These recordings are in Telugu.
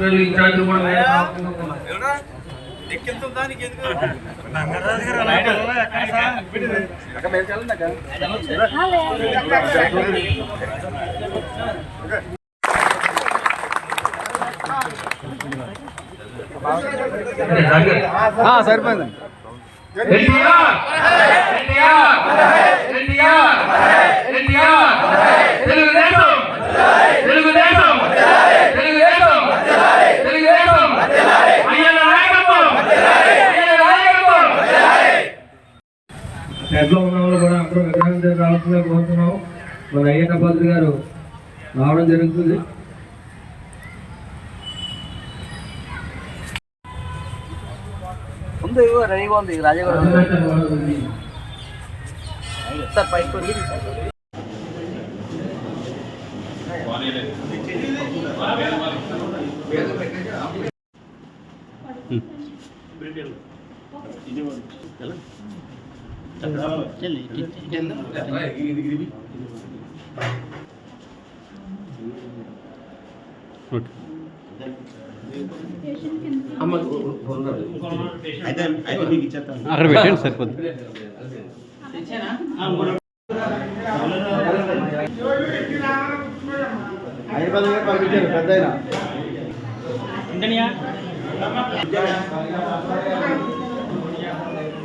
హాస్పిటల్ ఇన్ఛార్జ్ కూడా. సరిపోయింది ఎన్టీఆర్! ఎన్టీఆర్! ఎన్టీఆర్! ఎన్టీఆర్! భద్ర గారు రావడం జరుగుతుంది. ముందు రెడీగా ఉంది రాజగౌడ సార్ పైకి కొద్ది అక్కడ పెట్టండి సరిపోద్ది. హైదరాబాద్ గారు పంపించారు పెద్ద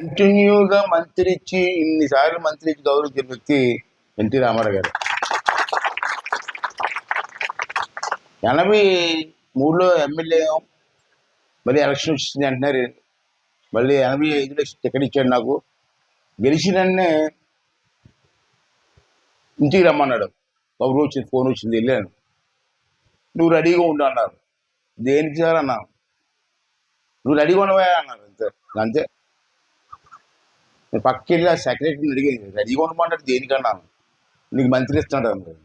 కంటిన్యూగా మంత్రి ఇచ్చి ఇన్నిసార్లు మంత్రి ఇచ్చి గౌరవించిన వ్యక్తి ఎన్టీ రామారావు గారు. ఎనభై మూడులో ఎమ్మెల్యే మళ్ళీ ఎలక్షన్ వచ్చింది అంటున్నారు. మళ్ళీ ఎనభై ఐదులో టికెట్ ఇచ్చాడు నాకు. గెలిచినన్నే ఇంటికి రమ్మన్నాడు. కబురు వచ్చింది ఫోన్ వచ్చింది వెళ్ళాను. నువ్వు రెడీగా ఉండు అన్నారు. దేనికి సార్ అన్నా? నువ్వు రెడీగా ఉండవా అన్నారు. అంతే అంతే. నేను పక్కకి వెళ్ళి ఆ సెక్రటరీని అడిగాను రెడీగా ఉండమంటాడు దేనికన్నాను నీకు మంత్రి ఇస్తున్నాడు అన్నారు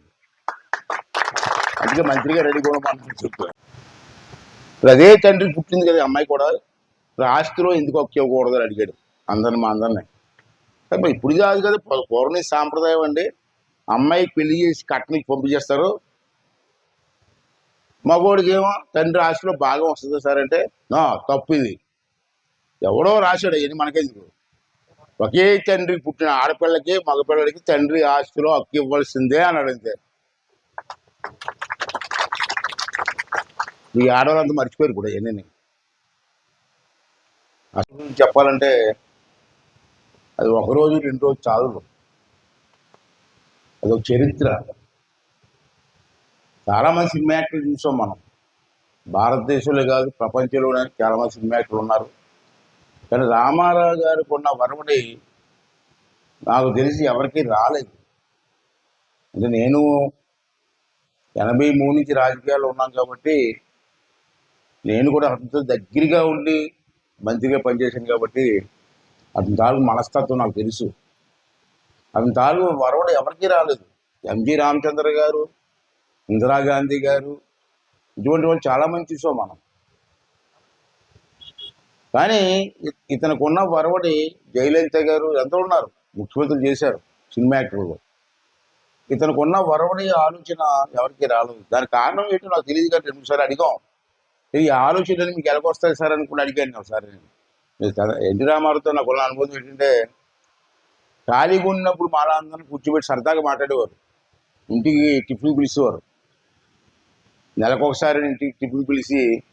అందుకే మంత్రిగా రెడీగా ఉండమంటాడు చెప్పాను అదే తండ్రి పుట్టింది కదా అమ్మాయి కూడా ఇప్పుడు ఆస్తిలో ఎందుకు ఒక్కకూడదు అడిగాడు. అందరిని మా అందరిని. కానీ ఇప్పుడు కాదు కదా పూ- సాంప్రదాయం అండి. అమ్మాయికి పెళ్ళి చేసి కట్నకి పంపించేస్తారు. మగోడికి ఏమో తండ్రి ఆస్తిలో భాగం వస్తుంది సార్ అంటే నా తప్పు ఇది ఎవడో రాశాడు ఇది మనకెందుకు? ఒకే తండ్రి పుట్టిన ఆడపిల్లకి మగపిల్లడికి తండ్రి ఆస్తిలో హక్కు ఇవ్వాల్సిందే అన్నాడు అంతే. ఈ ఆడవాళ్ళంతా మర్చిపోయారు కూడా ఇవన్నీ అసలు చెప్పాలంటే అది ఒక రోజు రెండు రోజు చాలు అదొక చరిత్ర. చాలామంది సినిమా యాక్టర్లు చూసాం మనం. భారతదేశంలో కాదు ప్రపంచంలోనే చాలామంది సినిమా యాక్టర్లు ఉన్నారు. కానీ రామారావు గారికి ఉన్న వరవడి నాకు తెలిసి ఎవరికీ రాలేదు. అంటే నేను ఎనభై మూడు నుంచి రాజకీయాల్లో ఉన్నాను కాబట్టి నేను కూడా అంత దగ్గరగా ఉండి మంచిగా పనిచేశాను కాబట్టి అతని తాలూకు మనస్తత్వం నాకు తెలుసు. అతని తాలూకు వరవడు ఎవరికీ రాలేదు. ఎంజి రామచంద్ర గారు ఇందిరాగాంధీ గారు ఇటువంటి వాళ్ళు చాలామంది చూసాం మనం. కానీ ఇ- వరవడి జయలలిత గారు ఎంతో ఉన్నారు. ముఖ్యమంత్రులు చేశారు సినిమా యాక్టర్లు ఇతనికున్న వరవడి ఆలోచన ఎవరికి రాలేదు. దాని కారణం ఏంటో నాకు తెలియదు కానీ రెండుసారి అడిగాం. ఈ ఆలోచనలు మీకు ఎలాగొస్తాయి సార్? అనుకుని అడిగాను ఒకసారి నేను. ఎన్టీ రామారావుతో నాకు ఉన్న అనుభవం ఏంటంటే ఖాళీగా ఉన్నప్పుడు మాలాందరిని కూర్చోబెట్టి సరదాగా మాట్లాడేవారు. ఇంటికి టిఫిన్ పిలిచేవారు. నెలకొకసారి ఇంటికి టిఫిన్ పిలిచి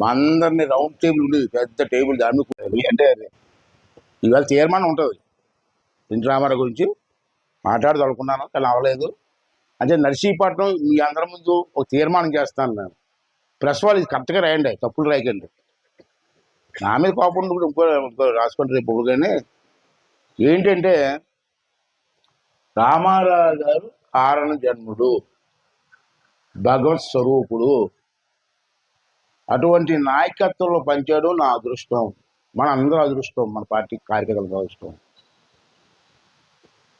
మా అందరిని రౌండ్ టేబుల్ ఉండేది పెద్ద టేబుల్ దాని మీద అంటే అది ఇవాళ తీర్మానం ఉంటుంది. ఎన్టీ రామారావు గురించి మాట్లాడదలుకున్నాను కానీ అవ్వలేదు. అంటే నర్సీపట్నం మీ అందరి ముందు ఒక తీర్మానం చేస్తాను నేను. ప్రెస్ వాళ్ళు ఇది కరెక్ట్గా రాయండి తప్పులు రాయకండి. నా మీద కోపం ఉండి కూడా ఇంకో ఇంకో రాసుకుంటే కానీ. ఏంటంటే రామారావు గారు కారణ జన్ముడు భగవత్ స్వరూపుడు. అటువంటి నాయకత్వంలో పంచాడు నా అదృష్టం. మన అందరూ అదృష్టం మన పార్టీ కార్యకర్తల అదృష్టం.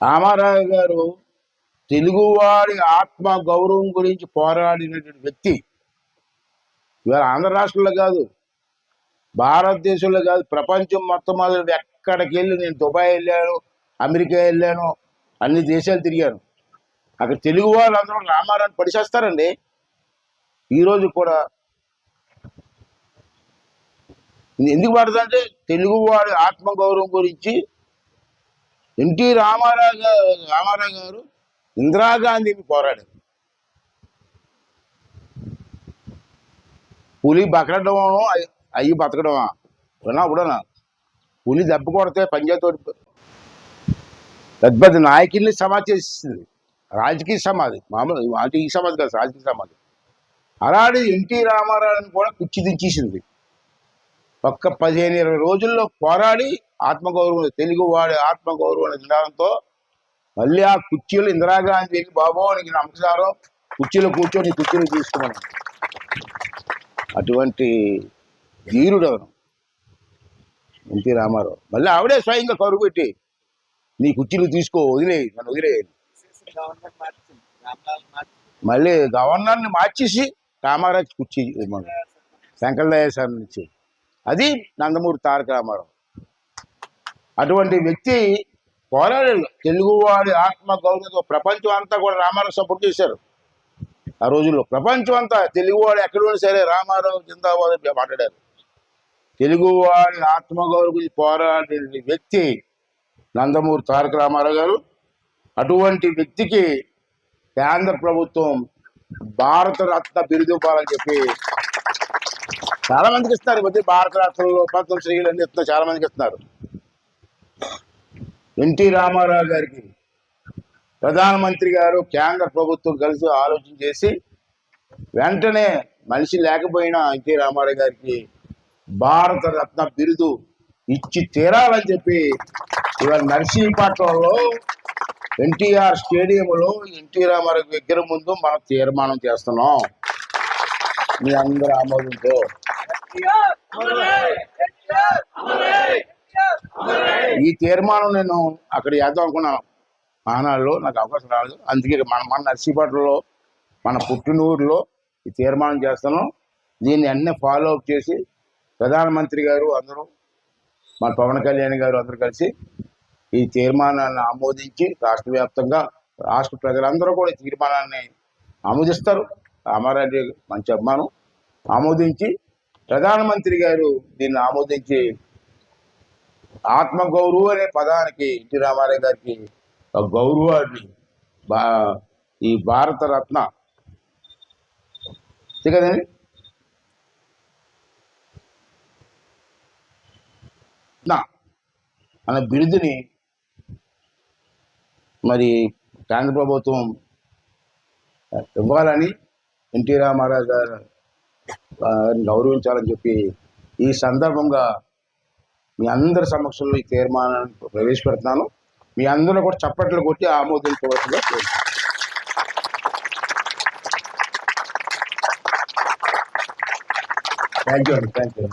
రామారావు గారు తెలుగువాడి ఆత్మ గౌరవం గురించి పోరాడినటువంటి వ్యక్తి. ఇవాళ ఆంధ్ర రాష్ట్రంలో కాదు భారతదేశంలో కాదు ప్రపంచం మొత్తం మొదలు ఎక్కడికి వెళ్ళి నేను దుబాయ్ వెళ్ళాను అమెరికా వెళ్ళాను అన్ని దేశాలు తిరిగాను. అక్కడ తెలుగు వాళ్ళు అందరూ రామారాన్ని పడిచేస్తారండి. ఈరోజు కూడా ఎందుకు పడుతుందంటే తెలుగువాడి ఆత్మగౌరవం గురించి ఎన్టీ రామారావు గారు రామారావు గారు ఇందిరాగాంధీని పోరాడారు. పులి బకరడం అయ్యి- బతకడం బతకడమా? విన్నా ఇప్పుడనా పులి దెబ్బ కొడితే పంజాతోటి పెద్ద పెద్ద నాయకుల్ని సమాధి చేసింది రాజకీయ సమాధి. మామూలు అంటే ఈ సమాధి కాదు రాజకీయ సమాధి. అలాంటి ఎన్టీ రామారావుని కూడా కుచ్చి దించేసింది. ఒక్క పదిహేను ఇరవై రోజుల్లో పోరాడి ఆత్మగౌరవం తెలుగు వాడి ఆత్మగౌరవం తినడంతో మళ్ళీ ఆ కుర్చీలు ఇందిరాగాంధీ వెళ్ళి బాబో నీకు నమస్కారం కుర్చీలో కూర్చొని కుర్చీలు తీసుకున్నాను అటువంటి ధీరుడు ఎన్టీ రామారావు. మళ్ళీ ఆవిడే స్వయంగా కరువు పెట్టి నీ కుర్చీలు తీసుకో వదిలేయి నన్ను వదిలేయను మళ్ళీ గవర్నర్ని మార్చేసి రామారావు కుర్చీ ఇవ్వమను. శంకరదయ సార్ నుంచి. అది నందమూరి తారక రామారావు. అటువంటి వ్యక్తి పోరాడాడు. తెలుగువాడి ఆత్మ గౌరవ ప్రపంచం అంతా కూడా రామారావు సపోర్ట్ చేశారు. ఆ రోజుల్లో ప్రపంచం అంతా తెలుగువాడు ఎక్కడ ఉన్నా సరే రామారావు జిందాబాద్ మాట్లాడారు. తెలుగు వారి ఆత్మగౌరవ గురించి పోరాడే వ్యక్తి నందమూరి తారక రామారావు గారు. అటువంటి వ్యక్తికి కేంద్ర ప్రభుత్వం భారత రత్న బిరుదు ఇవ్వాలని చెప్పి చాలా మందికి ఇస్తారు ఈ మధ్య భారత రత్నలో పద్మ అన్ని ఇస్తున్నారు చాలా మందికి ఇస్తున్నారు. ఎన్టీ రామారావు గారికి ప్రధానమంత్రి గారు కేంద్ర ప్రభుత్వం కలిసి ఆలోచన చేసి వెంటనే మనిషి లేకపోయినా ఎన్టీ రామారావు గారికి భారత రత్న బిరుదు ఇచ్చి తీరాలని చెప్పి ఇవాళ నర్సీపట్నంలో ఎన్టీఆర్ స్టేడియంలో ఎన్టీ రామారావు దగ్గర ముందు మనం తీర్మానం చేస్తున్నాం. మీ అందరు ఆమోదంతో. ఈ తీర్మానం నేను అక్కడ చేద్దాం అనుకున్నాను. ఆనాడులో నాకు అవకాశం రాలేదు. అందుకే మన మన నర్సీపట్నంలో మన పుట్టినూరులో ఈ తీర్మానం చేస్తాను దీన్ని అన్నీ ఫాలో అప్ చేసి ప్రధానమంత్రి గారు అందరూ మన పవన్ కళ్యాణ్ గారు అందరూ కలిసి ఈ తీర్మానాన్ని ఆమోదించి రాష్ట్ర వ్యాప్తంగా రాష్ట్ర ప్రజలందరూ కూడా ఈ తీర్మానాన్ని ఆమోదిస్తారు. అమరారెడ్డి మంచి అభిమానం. ఆమోదించి ప్రధానమంత్రి గారు దీన్ని ఆమోదించి ఆత్మగౌరవం అనే పదానికి ఎన్టీ రామారావు గారికి గౌరవాన్ని బా ఈ భారత రత్న అంతే కదండి? నా. బిరుదుని మరి కేంద్ర ప్రభుత్వం ఇవ్వాలని ఎన్టీ రామారావు గారు గౌరవించాలని చెప్పి ఈ సందర్భంగా మీ అందరి సమక్షంలో ఈ తీర్మానాన్ని ప్రవేశపెడుతున్నాను. మీ అందరూ కూడా చప్పట్లు కొట్టి ఆమోదించవలసిందిగా కోరుతున్నాను. థ్యాంక్ యూ అండి. Thank you